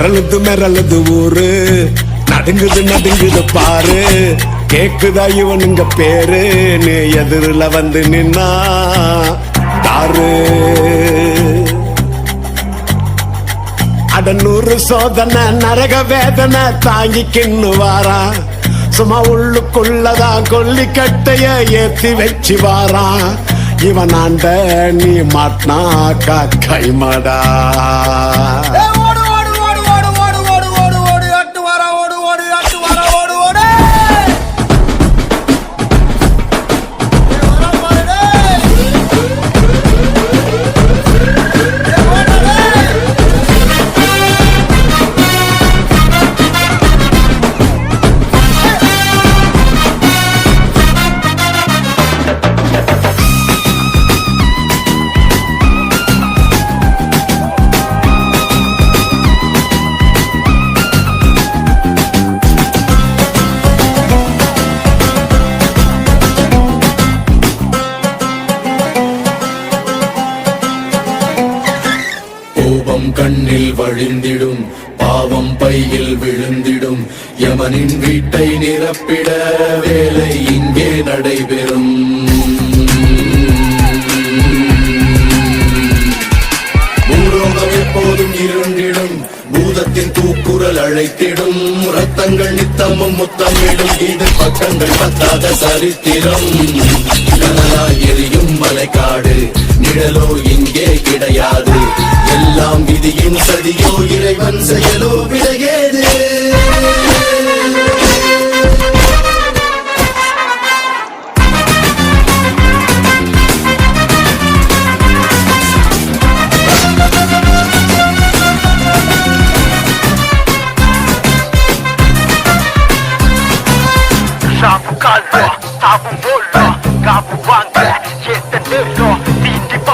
மிரளுது மிரளுது ஊரு. நடுங்குது நடுங்குது பாரு. கேக்குதா இவனுங்க பேரு? நீ எதிரில வந்து நின்னா தாரு அடநூறு சோதனை நரக வேதனை தாங்கிக்கின்னு வாரா. சும்மா உள்ளுக்குள்ளதான் கொல்லிக்கட்டைய ஏத்தி வச்சு வாரா. இவன் ஆண்ட நீ மாட்டினா கைமாடா. பாவம் கண்ணில் வழிந்திடும் பாவம் பையில் விழுந்திடும். யமனின் வீட்டை நிரப்பிட வேலை இங்கே நடைபெறும். பூலோகம் எப்போதும் இருண்டிடும் பூதத்தின் தூக்குரல் அழைத்திடும். ரத்தங்கள் நித்தமும் முத்தமிடும் இது பக்கங்கள் பத்தாத சரித்திரம். கனலாய் எரியும் மலைக்காடு நிழலோ இங்கே கிடையாது. எல்லாம் விதியின் சதியோ இறைவன் செயலோ விடையேது Sabu kalwa, sabu bola, gabu wangga, yetenelo,